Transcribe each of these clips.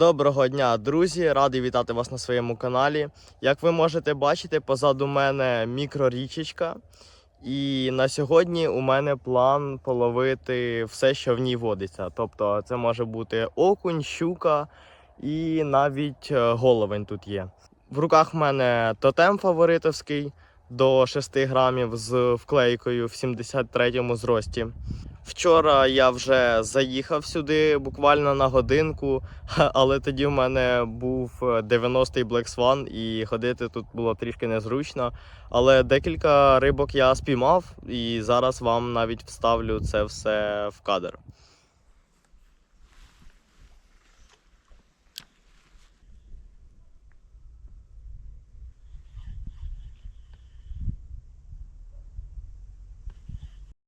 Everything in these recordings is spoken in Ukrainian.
Доброго дня, друзі! Радий вітати вас на своєму каналі. Як ви можете бачити, позаду мене мікрорічечка. І на сьогодні у мене план половити все, що в ній водиться. Тобто, це може бути окунь, щука і навіть е, головень тут є. В руках в мене тотем фаворитовський до 6 грамів з вклейкою в 73 зрості. Вчора я вже заїхав сюди буквально на годинку, але тоді в мене був 90-й Black Swan і ходити тут було трішки незручно. Але декілька рибок я спіймав і зараз вам навіть вставлю це все в кадр.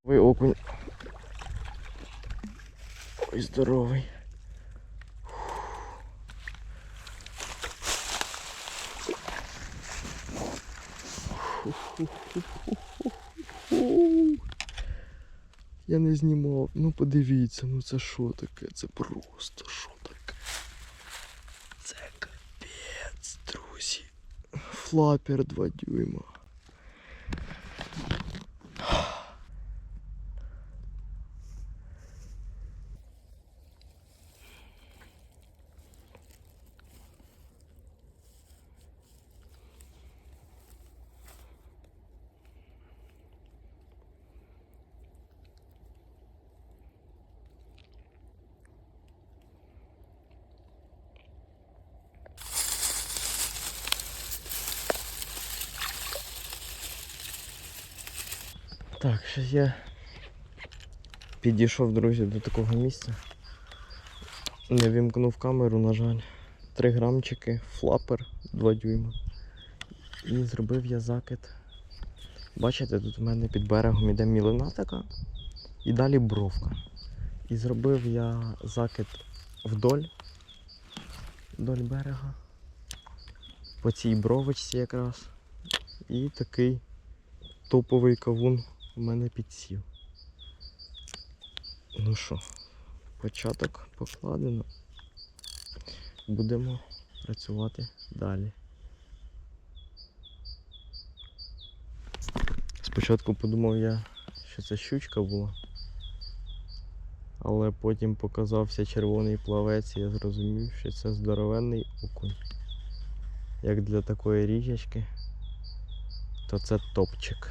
Ви окунь. Ой, здоровий. Я не знімав. Ну подивіться, ну це що таке? Це просто що таке? Це капець, друзі. Флапер 2 дюйма. Так, щось я підійшов, друзі, до такого місця. Не вімкнув камеру, на жаль. Три грамчики, флапер 2 дюйма. І зробив я закид. Бачите, тут у мене під берегом іде мілина така і далі бровка. І зробив я закид вдоль, вдоль берега. По цій бровочці якраз. І такий топовий кавун у мене підсів. Ну що, початок покладено. Будемо працювати далі. Спочатку подумав я, що це щучка була, але потім показався червоний плавець і я зрозумів, що це здоровенний окунь. Як для такої річечки, то це топчик.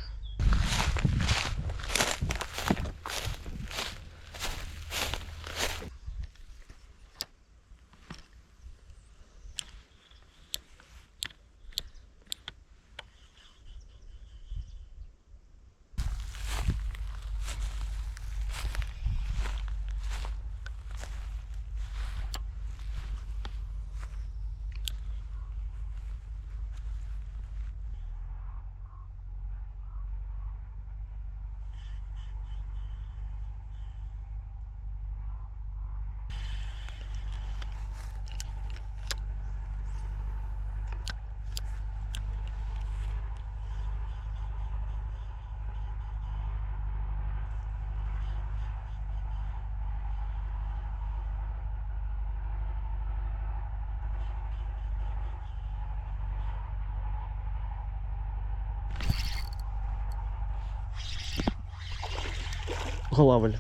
Голавль.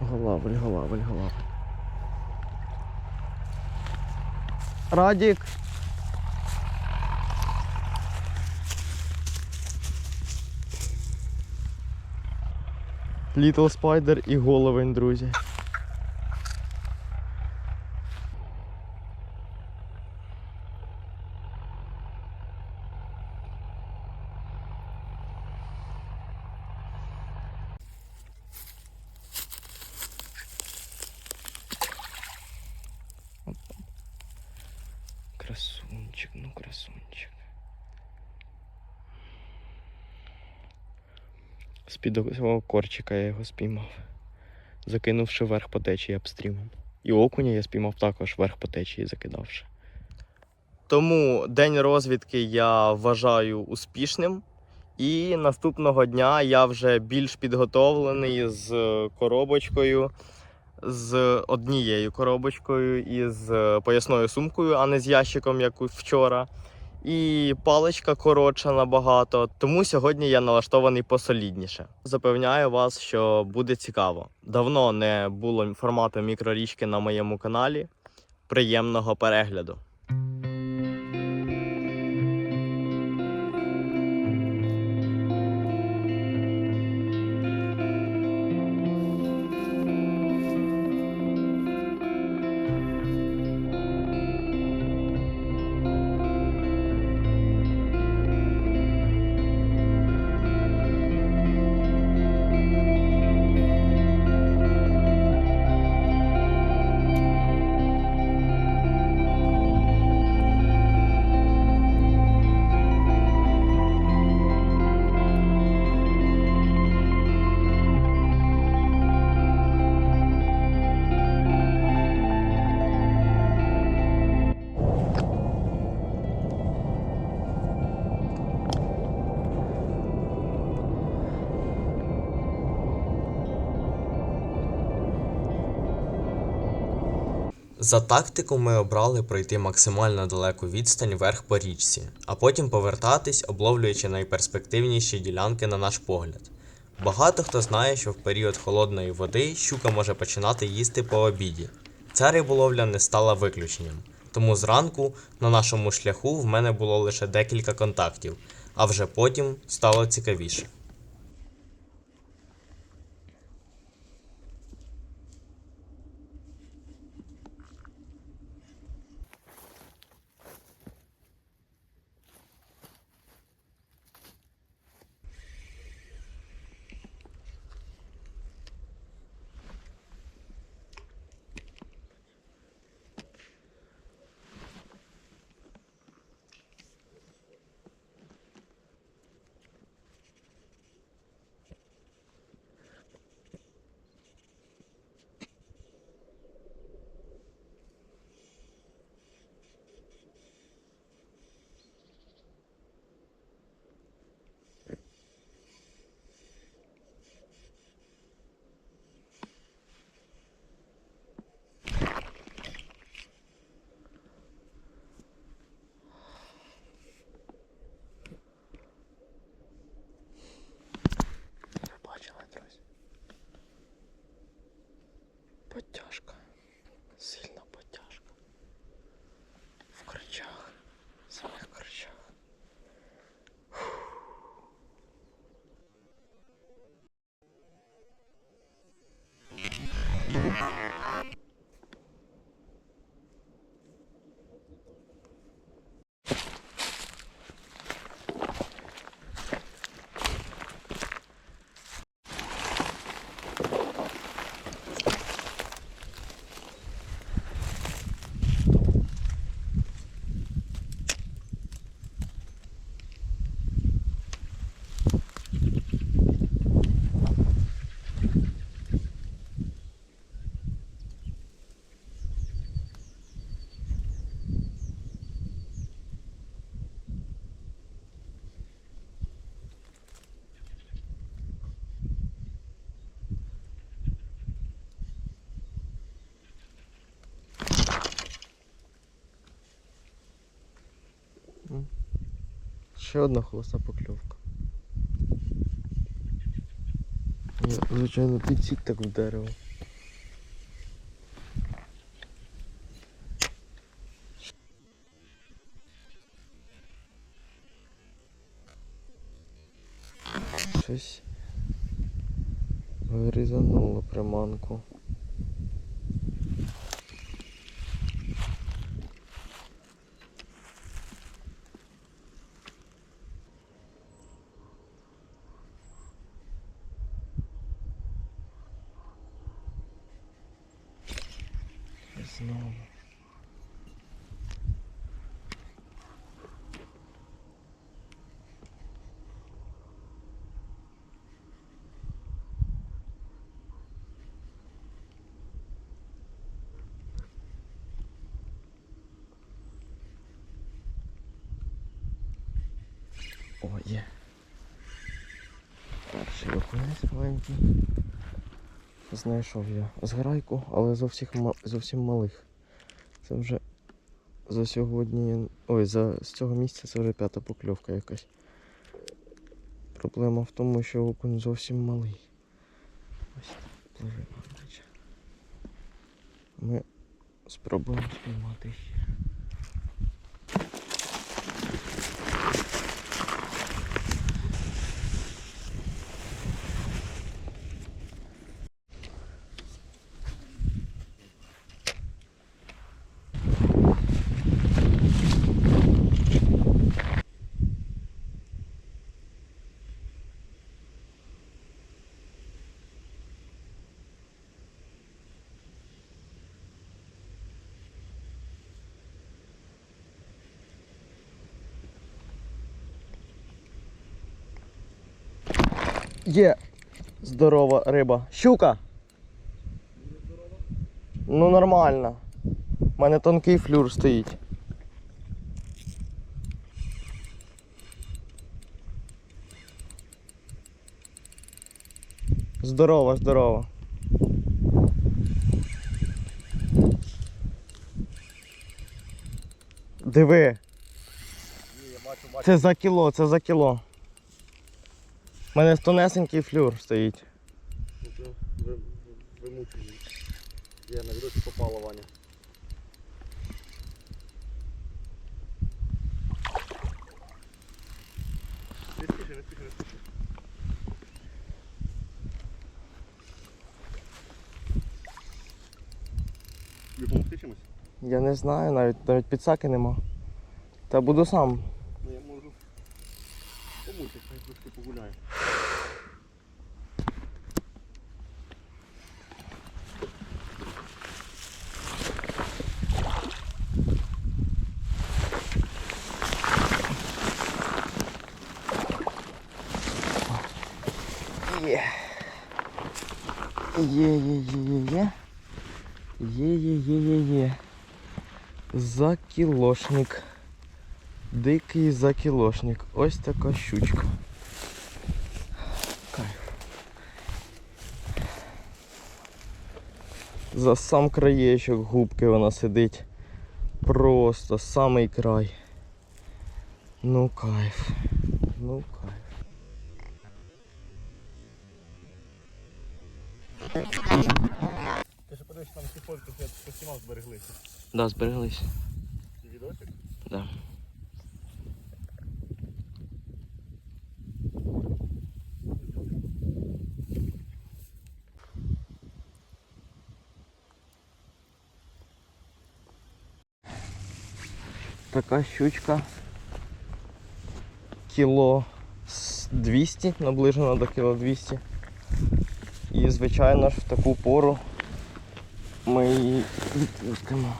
Голавль, голавль, голавль. Радік. Little Spider і головень, друзі. Красунчик, ну красунчик. З-під цього корчика я його спіймав, закинувши вверх по течії апстрімом. І окуня я спіймав також вверх по течії, закидавши. Тому день розвідки я вважаю успішним. І наступного дня я вже більш підготовлений з коробочкою з однією коробочкою і з поясною сумкою, а не з ящиком, як вчора. І паличка коротша набагато, тому сьогодні я налаштований посолідніше. Запевняю вас, що буде цікаво. Давно не було формату мікрорічки на моєму каналі. Приємного перегляду! За тактику ми обрали пройти максимально далеку відстань вверх по річці, а потім повертатись, обловлюючи найперспективніші ділянки на наш погляд. Багато хто знає, що в період холодної води щука може починати їсти по обіді. Ця риболовля не стала виключенням. Тому зранку на нашому шляху в мене було лише декілька контактів, а вже потім стало цікавіше. Ще одна холоста покльовка. Я, звичайно, підсік так в дерево. Щось вирізануло приманку. Перший маленький. Знайшов я зграйку, але зовсім, зовсім малих. Це вже за сьогодні. Ой, за з цього місця це вже п'ята покльовка якась. Проблема в тому, що окунь зовсім малий. Ось пливе. Ми спробуємо спіймати ще. Є здорова риба. Щука. Ну нормально. У мене тонкий флюр стоїть. Здорово, здорово. Диви. Це за кіло, це за кіло. У мене тонесенький флюр стоїть. Вимучений. Я на відосі попало, Ваня. Не спіши, не спіши, не спіши. Тобі помогти чимось? Я не знаю, навіть навіть підсаки нема. Та буду сам. Ну я можу помучити, хай трошки погуляє. Є. Є, є, є, є, є. Є, є, є, є, є. Закілошник. Дикий закілошник. Ось така щучка. Кайф. За сам краєчок губки вона сидить. Просто самий край. Ну кайф. Ну кайф. Ти ще подивись, там ці фотки, що я поснімав, збереглися. Да, збереглись. Ці відосик? Да. Така щучка. Кіло 200, наближено до кіло 200. І звичайно ж в таку пору ми її відпустимо.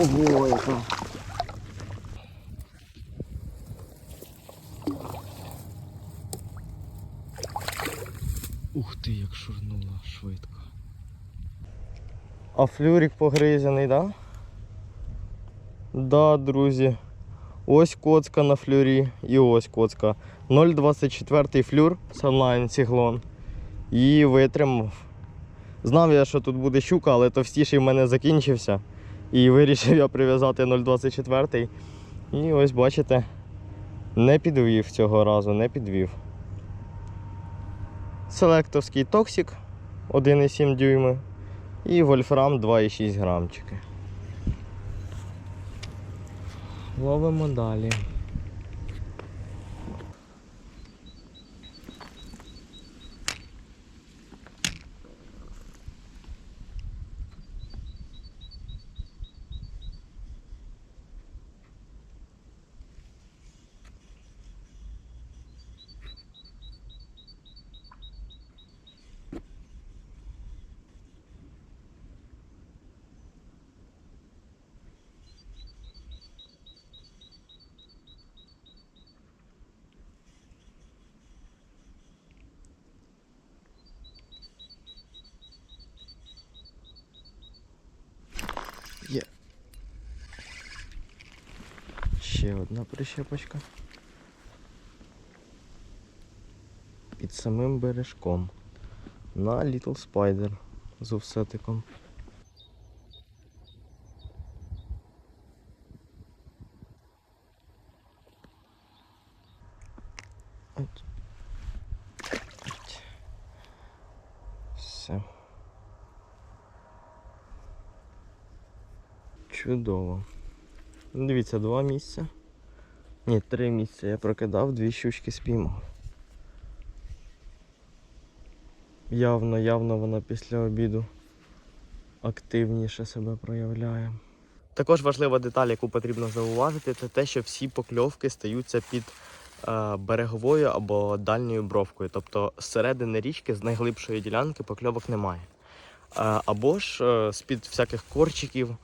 Ого, яка. Ух ти, як шурнула швидко. А флюрик погризаний, да? Да, друзі. Ось коцка на флюрі і ось коцка. 0,24 флюр Sunline Циглон. І витримав. Знав я, що тут буде щука, але товстіший в мене закінчився. І вирішив я прив'язати 0,24. І ось бачите, не підвів цього разу, не підвів. Селектовський токсик 1,7 дюйми і вольфрам 2,6 грамчики. Ловимо далі. Є. Ще одна прищепочка. Під самим бережком. на Little Spider з офсетиком. От. Все. Чудово. Дивіться, два місця. Ні, три місця я прокидав, дві щучки спіймав. Явно, явно вона після обіду активніше себе проявляє. Також важлива деталь, яку потрібно зауважити, це те, що всі покльовки стаються під е, береговою або дальньою бровкою. Тобто з середини річки, з найглибшої ділянки, покльовок немає. Е, або ж е, з-під всяких корчиків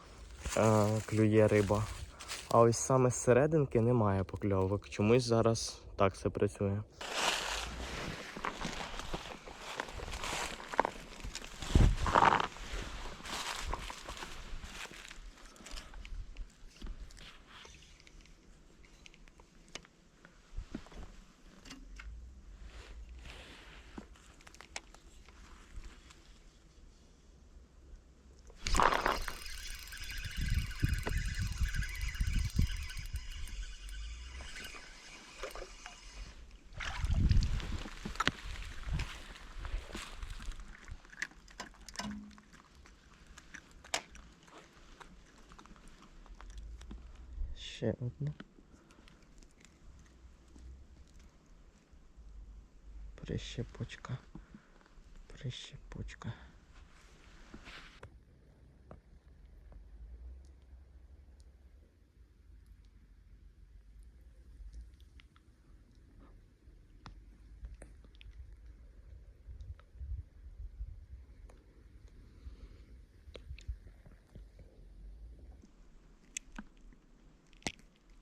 е, клює риба. А ось саме серединки немає покльовок. Чомусь зараз так це працює. Ще одна. Прищепочка. Прищепочка.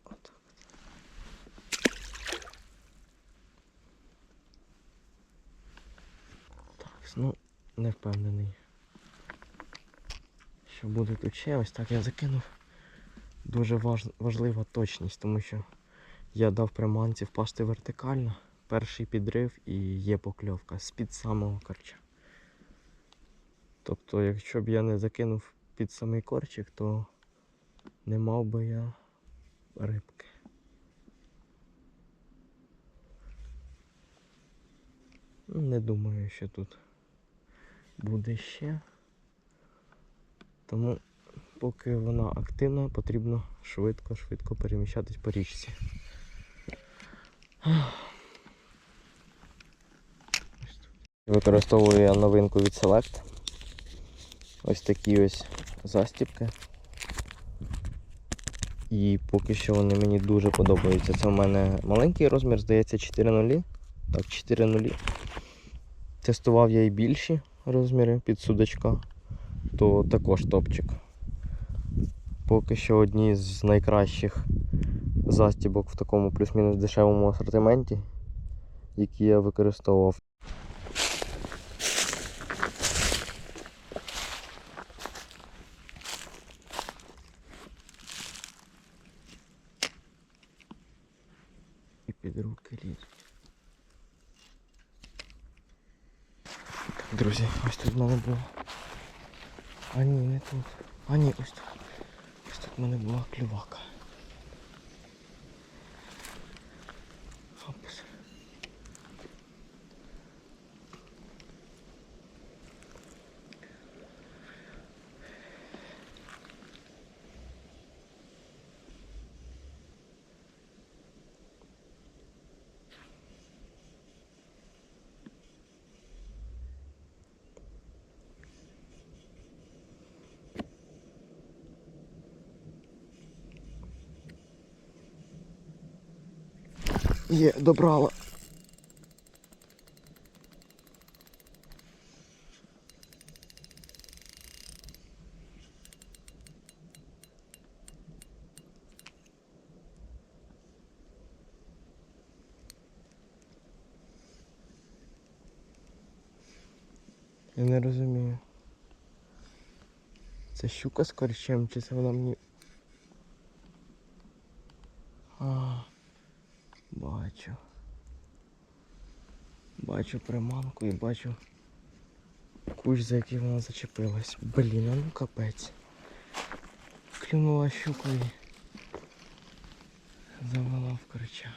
Отак. Так, ну, не впевнений. Що буде тут ще ось так я закинув. Дуже важ... важлива точність, тому що я дав приманці впасти вертикально. Перший підрив і є покльовка з-під самого корча. Тобто, якщо б я не закинув під самий корчик, то не мав би я рибки. Не думаю, що тут буде ще. Тому поки вона активна, потрібно швидко-швидко переміщатись по річці. Використовую я новинку від Select. Ось такі ось застіпки. І поки що вони мені дуже подобаються. Це в мене маленький розмір, здається, 4.0. Так, 4.0. Тестував я і більші розміри під судачка, то також топчик. Поки що одні з найкращих застібок в такому плюс-мінус дешевому асортименті, які я використовував. І під руки лізуть. Друзі, ось тут мене було. А ні, не тут. А ні, ось тут. Ось тут в мене була клювака. Є, добрала. Я не розумію. Це щука з корчем, чи це вона мені. А, бачу. Приманку і бачу кущ, за який вона зачепилась. Блін, а ну капець. Клюнула щукою. Завела в корча.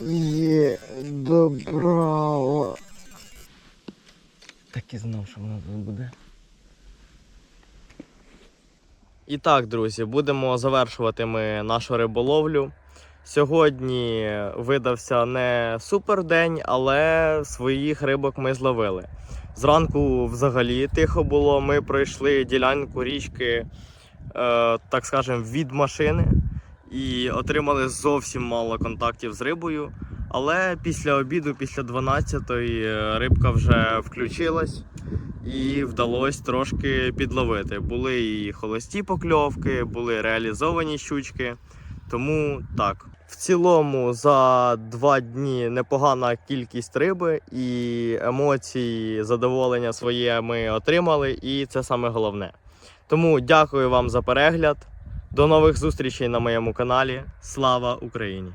Є, добрала. Так і знав, що вона тут буде. І так, друзі, будемо завершувати ми нашу риболовлю. Сьогодні видався не супер день, але своїх рибок ми зловили. Зранку взагалі тихо було. Ми пройшли ділянку річки, е, так скажемо, від машини і отримали зовсім мало контактів з рибою. Але після обіду, після 12-ї, е, рибка вже включилась і вдалося трошки підловити. Були і холості покльовки, були реалізовані щучки. Тому так. В цілому за два дні непогана кількість риби і емоції, задоволення своє ми отримали, і це саме головне. Тому дякую вам за перегляд. До нових зустрічей на моєму каналі. Слава Україні!